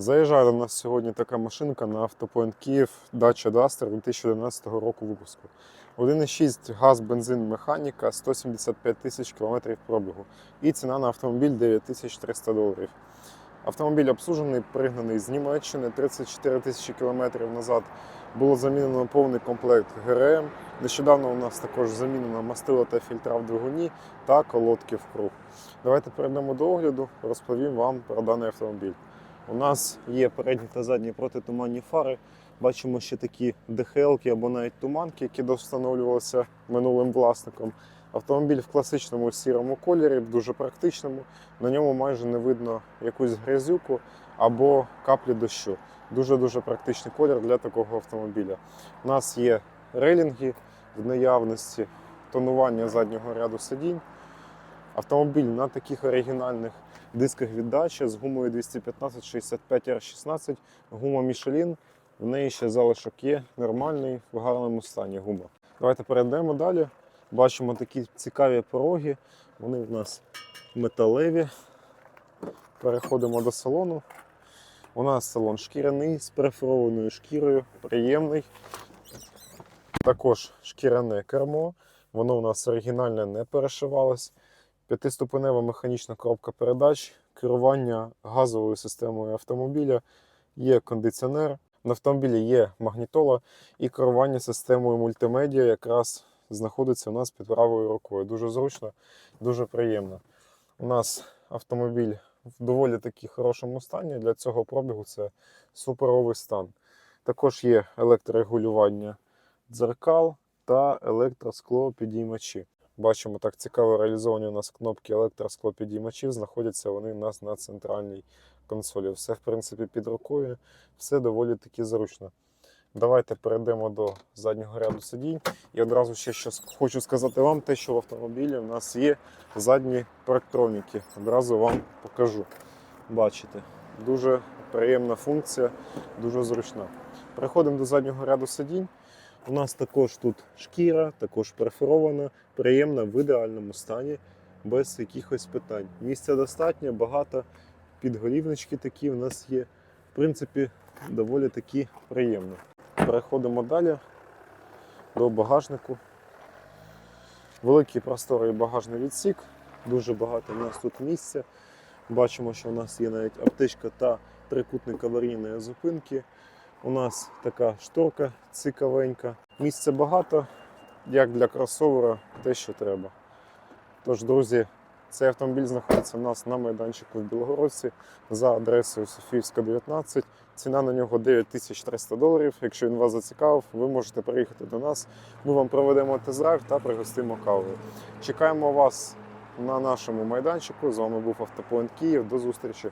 Заїжджає до нас сьогодні така машинка на автопоінт Київ Dacia Duster 2011 року випуску. 1,6 газ, бензин, механіка, 175 тисяч кілометрів пробігу. І ціна на автомобіль 9300 доларів. Автомобіль обслужений, пригнаний з Німеччини 34 тисячі кілометрів назад. Було замінено повний комплект ГРМ. Нещодавно у нас також замінено мастило та фільтра в двигуні та колодки в круг. Давайте перейдемо до огляду, розповім вам про даний автомобіль. У нас є передні та задні протитуманні фари. Бачимо ще такі ДХЛки або навіть туманки, які довстановлювалися минулим власником. Автомобіль в класичному сірому кольорі, дуже практичному. На ньому майже не видно якусь грязюку або каплі дощу. Дуже-дуже практичний колір для такого автомобіля. У нас є рейлінги в наявності, тонування заднього ряду сидінь. Автомобіль на таких оригінальних дисках від Dacia з гумою 215 65 r 16 гума Michelin. В неї ще залишок є, нормальний, в гарному стані гума. Давайте перейдемо далі. Бачимо такі цікаві пороги. Вони в нас металеві. Переходимо до салону. У нас салон шкіряний з перфорованою шкірою, приємний. Також шкіряне кермо. Воно у нас оригінальне не перешивалось. П'ятиступенева механічна коробка передач, керування газовою системою автомобіля, є кондиціонер. На автомобілі є магнітола і керування системою мультимедіа якраз знаходиться у нас під правою рукою. Дуже зручно, дуже приємно. У нас автомобіль в доволі таки хорошому стані. Для цього пробігу це суперовий стан. Також є електрорегулювання дзеркал та електросклопідіймачі. Бачимо, так цікаво реалізовані у нас кнопки електросклопідіймачів. Знаходяться вони у нас на центральній консолі. Все, в принципі, під рукою, все доволі таки зручно. Давайте перейдемо до заднього ряду сидінь. І одразу ще щось хочу сказати вам, те, що в автомобілі у нас є задні парктроніки. Одразу вам покажу. Бачите, дуже приємна функція, дуже зручна. Переходимо до заднього ряду сидінь. У нас також тут шкіра, також перфорована, приємна в ідеальному стані, без якихось питань. Місця достатньо, багато, підголівнички такі в нас є. В принципі, доволі таки приємно. Переходимо далі до багажнику. Великий просторий багажний відсік, дуже багато в нас тут місця. Бачимо, що у нас є навіть аптечка та трикутник аварійної зупинки. У нас така шторка цікавенька. Місця багато, як для кросовера, те, що треба. Тож, друзі, цей автомобіль знаходиться у нас на майданчику в Білогородці за адресою Софіївська, 19. Ціна на нього 9300 доларів. Якщо він вас зацікавив, ви можете приїхати до нас. Ми вам проведемо тест-драйв та пригостимо кавою. Чекаємо вас на нашому майданчику. З вами був Автопоінт Київ. До зустрічі!